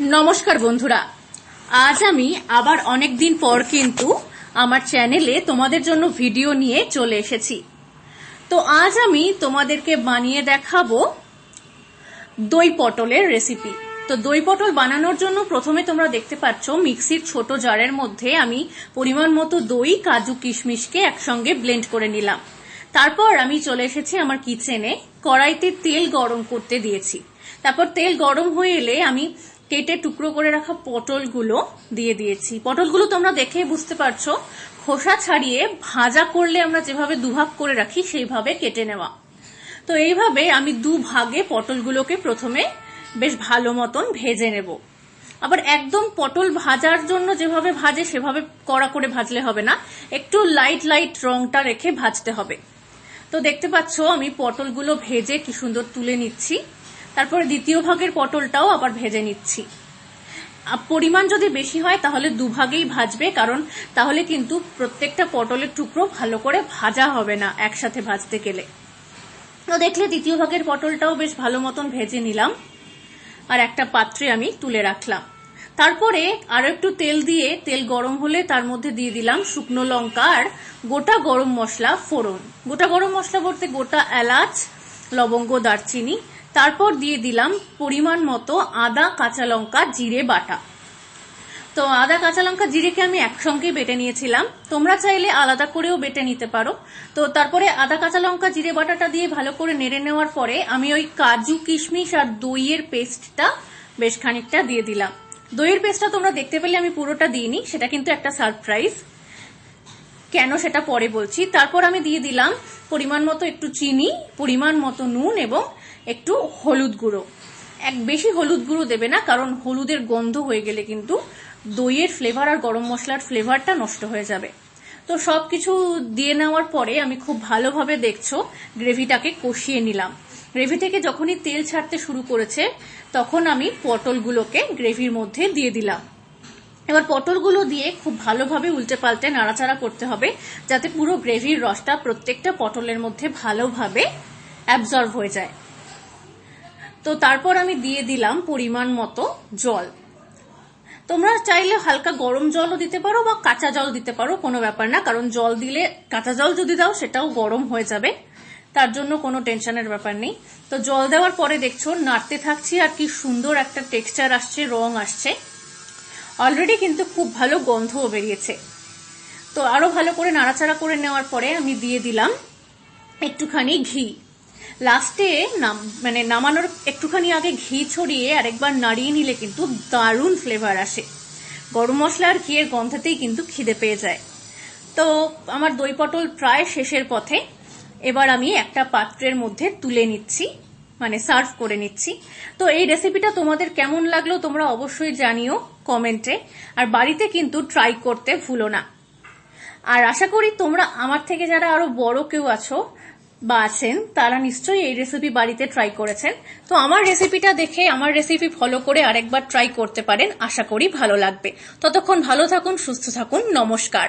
নমস্কার বন্ধুরা। আজ আমি আবার অনেক দিন পর কিন্তু আমার চ্যানেলে তোমাদের জন্য ভিডিও নিয়ে চলে এসেছি। তো আজ আমি তোমাদেরকে বানিয়ে দেখাবো দই পটলের রেসিপি তো দই পটল বানানোর জন্য প্রথমে তোমরা দেখতে পাচ্ছ, মিক্সির ছোট জারের মধ্যে আমি পরিমাণ মতো দই, কাজু, কিশমিশকে একসঙ্গে ব্লেন্ড করে নিলাম। তারপর আমি চলে এসেছি আমার কিচেনে কড়াইতে তেল গরম করতে দিয়েছি। তারপর তেল গরম হয়ে এলে আমি কেটে টুকরো করে রাখা পটলগুলো দিয়ে দিয়েছি। পটলগুলো তোমরা দেখে বুঝতে পারছ, খোসা ছাড়িয়ে ভাজা করলে আমরা যেভাবে দুভাগ করে রাখি, সেইভাবে কেটে নেওয়া। তো এইভাবে আমি দু ভাগে পটলগুলোকে প্রথমে বেশ ভালো মতন ভেজে নেব। আবার একদম পটল ভাজার জন্য যেভাবে ভাজে, সেভাবে কড়া করে ভাজলে হবে না। একটু লাইট লাইট রংটা রেখে ভাজতে হবে। তো দেখতে পাচ্ছ, আমি পটলগুলো ভেজে কি সুন্দর তুলে নিচ্ছি। তারপরে দ্বিতীয় ভাগের পটলটাও আবার ভেজে নিচ্ছি। পরিমাণ যদি বেশি হয়, তাহলে দুভাগেই ভাজবে, কারণ তাহলে কিন্তু প্রত্যেকটা পটলের টুকরো ভালো করে ভাজা হবে না একসাথে ভাজতে গেলে। তো দেখলে দ্বিতীয় ভাগের পটলটাও বেশ ভালো মতন ভেজে নিলাম, আর একটা পাত্রে আমি তুলে রাখলাম। তারপরে আরও একটু তেল দিয়ে, তেল গরম হলে তার মধ্যে দিয়ে দিলাম শুকনো লঙ্কা আর গোটা গরম মশলা ফোড়ন। গোটা গরম মশলা বলতে গোটা এলাচ, লবঙ্গ, দারচিনি তারপর দিয়ে দিলাম পরিমাণ মতো আদা, কাঁচা লঙ্কা, জিরে, বাটা। তো আদা, কাঁচা লঙ্কা, জিরেকে আমি একসঙ্গে বেটে নিয়েছিলাম। তোমরা চাইলে আলাদা করেও বেটে নিতে পারো। তো তারপরে আদা, কাঁচা লঙ্কা, জিরে, বাটাটা দিয়ে ভালো করে নেড়ে নেওয়ার পরে আমি ওই কাজু, কিশমিশ আর দইয়ের পেস্টটা বেশ খানিকটা দিয়ে দিলাম। দইয়ের পেস্টটা তোমরা দেখতে পেলে আমি পুরোটা দিইনি, সেটা কিন্তু একটা সারপ্রাইজ। কেন সেটা পরে বলছি। তারপর আমি দিয়ে দিলাম পরিমাণ মতো একটু চিনি, পরিমাণ মতো নুন এবং একটু হলুদ গুঁড়ো। এক বেশি হলুদ গুঁড়ো দেবে না, কারণ হলুদের গন্ধ হয়ে গেলে কিন্তু দইয়ের ফ্লেভার আর গরম মশলার ফ্লেভারটা নষ্ট হয়ে যাবে। তো সব কিছু দিয়ে নেওয়ার পরে আমি খুব ভালোভাবে দেখছ, গ্রেভিটাকে কষিয়ে নিলাম। গ্রেভি থেকে যখনই তেল ছাড়তে শুরু করেছে, তখন আমি পটলগুলোকে গ্রেভির মধ্যে দিয়ে দিলাম। এবার পটলগুলো দিয়ে খুব ভালোভাবে উল্টে পাল্টে নাড়াচাড়া করতে হবে, যাতে পুরো গ্রেভির রসটা প্রত্যেকটা পটলের মধ্যে ভালোভাবে অ্যাবজর্ভ হয়ে যায়। তো তারপর আমি দিয়ে দিলাম পরিমাণ মতো জল। তোমরা চাইলে হালকা গরম জলও দিতে পারো বা কাঁচা জল দিতে পারো, কোনো ব্যাপার না। কারণ জল দিলে, কাঁচা জল যদি দাও, সেটাও গরম হয়ে যাবে। তার জন্য কোনো টেনশনের ব্যাপার নেই। তো জল দেওয়ার পরে দেখছ, নাড়তে থাকছি আর কি সুন্দর একটা টেক্সচার আসছে, রং আসছে। অলরেডি কিন্তু খুব ভালো গন্ধও বেরিয়েছে। তো আরও ভালো করে নাড়াচাড়া করে নেওয়ার পরে আমি দিয়ে দিলাম একটুখানি ঘি। লাস্টে নাম মানে নামানোর একটুখানি আগে ঘি ছড়িয়ে আরেকবার নাড়িয়ে নিলে কিন্তু দারুণ ফ্লেভার আসে। গরম মশলা আর ঘিয়ের গন্ধতেই কিন্তু খিদে পেয়ে যায়। তো আমার দই পটল প্রায় শেষের পথে। এবার আমি একটা পাত্রের মধ্যে তুলে নিচ্ছি মানে সার্ভ করে নিচ্ছি। তো এই রেসিপিটা তোমাদের কেমন লাগল তোমরা অবশ্যই জানিও কমেন্টে। আর বাড়িতে কিন্তু ট্রাই করতে ভুলো না। আর আশা করি তোমরা আমার থেকে যারা আরও বড় কেউ আছো বা আছেন, তারা নিশ্চয়ই এই রেসিপি বাড়িতে ট্রাই করেছেন। তো আমার রেসিপিটা দেখে, আমার রেসিপি ফলো করে আরেকবার ট্রাই করতে পারেন। আশা করি ভালো লাগবে। ততক্ষণ ভালো থাকুন, সুস্থ থাকুন। নমস্কার।